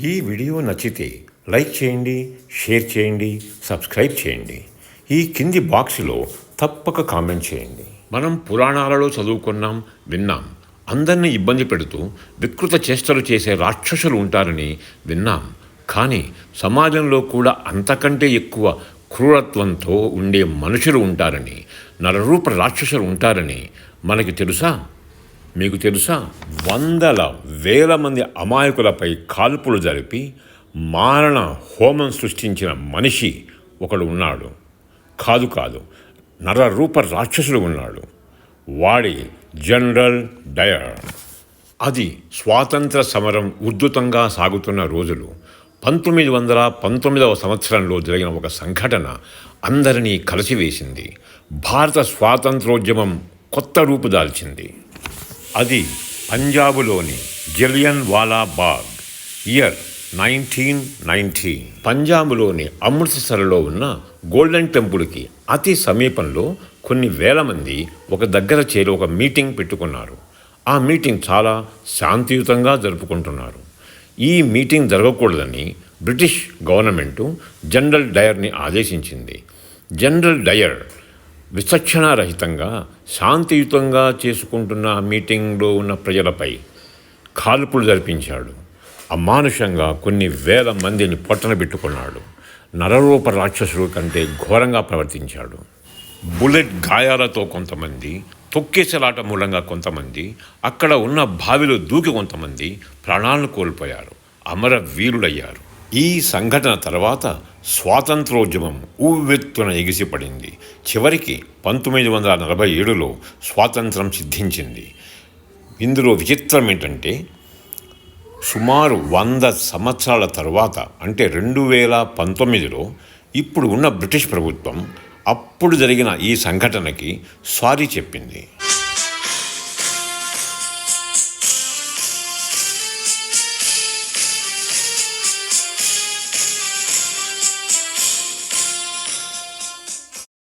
ఈ వీడియో నచ్చితే లైక్ చేయండి షేర్ చేయండి సబ్స్క్రైబ్ చేయండి. ఈ కింది బాక్స్లో తప్పక కామెంట్ చేయండి. మనం పురాణాలలో చదువుకున్నాం విన్నాం. అందరినీ ఇబ్బంది పెడుతూ వికృత చేష్టలు చేసే రాక్షసులు ఉంటారని విన్నాం. కానీ సమాజంలో కూడా అంతకంటే ఎక్కువ క్రూరత్వంతో ఉండే మనుషులు ఉంటారని నరరూప రాక్షసులు ఉంటారని మనకి తెలుసా? మీకు తెలుసా? వందల వేల మంది అమాయకులపై కాల్పులు జరిపి మారణ హోమం సృష్టించిన మనిషి ఒకడు ఉన్నాడు. కాదు కాదు నరరూప రాక్షసుడు ఉన్నాడు. వాడి జనరల్ డయర్. అది స్వాతంత్ర సమరం ఉద్ధృతంగా సాగుతున్న రోజులు. పంతొమ్మిది వందల పంతొమ్మిదవ సంవత్సరంలో జరిగిన ఒక సంఘటన అందరినీ కలిసివేసింది. భారత స్వాతంత్రోద్యమం కొత్త రూపు దాల్చింది. అది పంజాబులోని Jallian wala Bagh year nineteen ninety. పంజాబులోని అమృత్సర్లో ఉన్న గోల్డెన్ టెంపుల్కి అతి సమీపంలో కొన్ని వేల మంది ఒక దగ్గర చేరి ఒక మీటింగ్ పెట్టుకున్నారు. ఆ మీటింగ్ చాలా శాంతియుతంగా జరుపుకుంటున్నారు. ఈ మీటింగ్ జరగకూడదని బ్రిటిష్ గవర్నమెంటు జనరల్ డయర్ని ఆదేశించింది. జనరల్ డయర్ విచక్షణారహితంగా శాంతియుతంగా చేసుకుంటున్న మీటింగ్లో ఉన్న ప్రజలపై కాల్పులు జరిపించాడు. అమానుషంగా కొన్ని వేల మందిని పొట్టన పెట్టుకున్నాడు. నరరూప రాక్షసుడు కంటే ఘోరంగా ప్రవర్తించాడు. బుల్లెట్ గాయాలతో కొంతమంది తొక్కేసలాట మూలంగా కొంతమంది అక్కడ ఉన్న బావిలో దూకి కొంతమంది ప్రాణాలను కోల్పోయారు. అమర వీరులయ్యారు ఈ సంఘటన తర్వాత స్వాతంత్రోద్యమం ఉవ్వెత్తున ఎగిసిపడింది. చివరికి పంతొమ్మిది వందల నలభై ఏడులో స్వాతంత్రం సిద్ధించింది. ఇందులో విచిత్రం ఏంటంటే సుమారు వంద సంవత్సరాల తర్వాత అంటే రెండు వేల పంతొమ్మిదిలో ఇప్పుడు ఉన్న బ్రిటిష్ ప్రభుత్వం అప్పుడు జరిగిన ఈ సంఘటనకి సారీ చెప్పింది.